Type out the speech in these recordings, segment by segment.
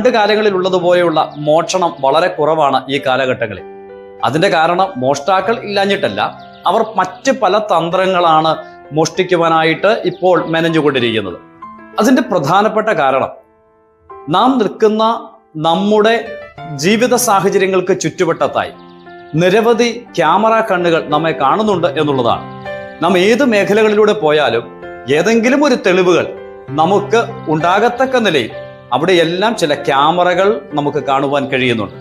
പണ്ട് കാലങ്ങളിൽ ഉള്ളതുപോലെയുള്ള മോഷണം വളരെ കുറവാണ് ഈ കാലഘട്ടങ്ങളിൽ. അതിന്റെ കാരണം മോഷ്ടാക്കൾ ഇല്ലാഞ്ഞിട്ടല്ല അവർ മറ്റ് പല തന്ത്രങ്ങളാണ് മോഷ്ടിക്കുവാനായിട്ട് ഇപ്പോൾ മെനഞ്ഞുകൊണ്ടിരിക്കുന്നത്. അതിന്റെ പ്രധാനപ്പെട്ട കാരണം നാം നിൽക്കുന്ന നമ്മുടെ ജീവിത സാഹചര്യങ്ങൾക്ക് ചുറ്റുവട്ടത്തായി നിരവധി ക്യാമറ കണ്ണുകൾ നമ്മെ കാണുന്നുണ്ട് എന്നുള്ളതാണ്. നാം ഏത് മേഖലകളിലൂടെ പോയാലും ഏതെങ്കിലും ഒരു തെളിവുകൾ നമുക്ക് ഉണ്ടാകത്തക്ക നിലയിൽ അവിടെയെല്ലാം ചില ക്യാമറകൾ നമുക്ക് കാണുവാൻ കഴിയുന്നുണ്ട്.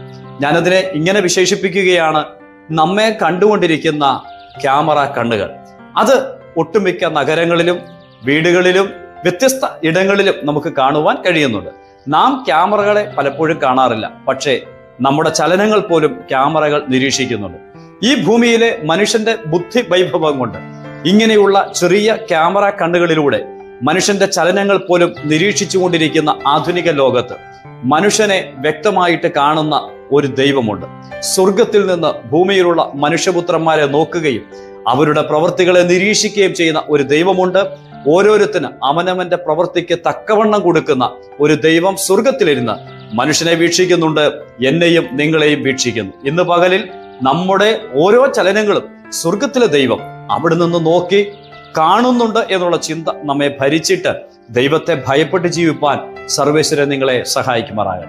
ഞാനതിനെ ഇങ്ങനെ വിശേഷിപ്പിക്കുകയാണ്. നമ്മെ കണ്ടുകൊണ്ടിരിക്കുന്ന ക്യാമറ കണ്ണുകൾ. അത് ഒട്ടുമിക്ക നഗരങ്ങളിലും വീടുകളിലും വ്യത്യസ്ത ഇടങ്ങളിലും നമുക്ക് കാണുവാൻ കഴിയുന്നുണ്ട്. നാം ക്യാമറകളെ പലപ്പോഴും കാണാറില്ല. പക്ഷേ നമ്മുടെ ചലനങ്ങൾ പോലും ക്യാമറകൾ നിരീക്ഷിക്കുന്നുണ്ട്. ഈ ഭൂമിയിലെ മനുഷ്യന്റെ ബുദ്ധി വൈഭവം കൊണ്ട് ഇങ്ങനെയുള്ള ചെറിയ ക്യാമറ കണ്ണുകളിലൂടെ മനുഷ്യന്റെ ചലനങ്ങൾ പോലും നിരീക്ഷിച്ചുകൊണ്ടിരിക്കുന്ന ആധുനിക ലോകത്ത് മനുഷ്യനെ വ്യക്തമായിട്ട് കാണുന്ന ഒരു ദൈവമുണ്ട്. സ്വർഗത്തിൽ നിന്ന് ഭൂമിയിലുള്ള മനുഷ്യപുത്രന്മാരെ നോക്കുകയും അവരുടെ പ്രവൃത്തികളെ നിരീക്ഷിക്കുകയും ചെയ്യുന്ന ഒരു ദൈവമുണ്ട്. ഓരോരുത്തരും അവനവന്റെ പ്രവൃത്തിക്ക് തക്കവണ്ണം കൊടുക്കുന്ന ഒരു ദൈവം സ്വർഗത്തിലിരുന്ന് മനുഷ്യനെ വീക്ഷിക്കുന്നുണ്ട് എന്നെയും നിങ്ങളെയും വീക്ഷിക്കുന്നു. ഇന്ന് പകലിൽ നമ്മുടെ ഓരോ ചലനങ്ങളും സ്വർഗത്തിലെ ദൈവം അവിടെ നിന്ന് നോക്കി കാണുന്നുണ്ട് എന്നുള്ള ചിന്ത നമ്മെ ഭരിച്ചിട്ട് ദൈവത്തെ ഭയപ്പെട്ട് ജീവിപ്പാൻ സർവേശ്വരൻ നിങ്ങളെ സഹായിക്കുമാറാകട്ടെ.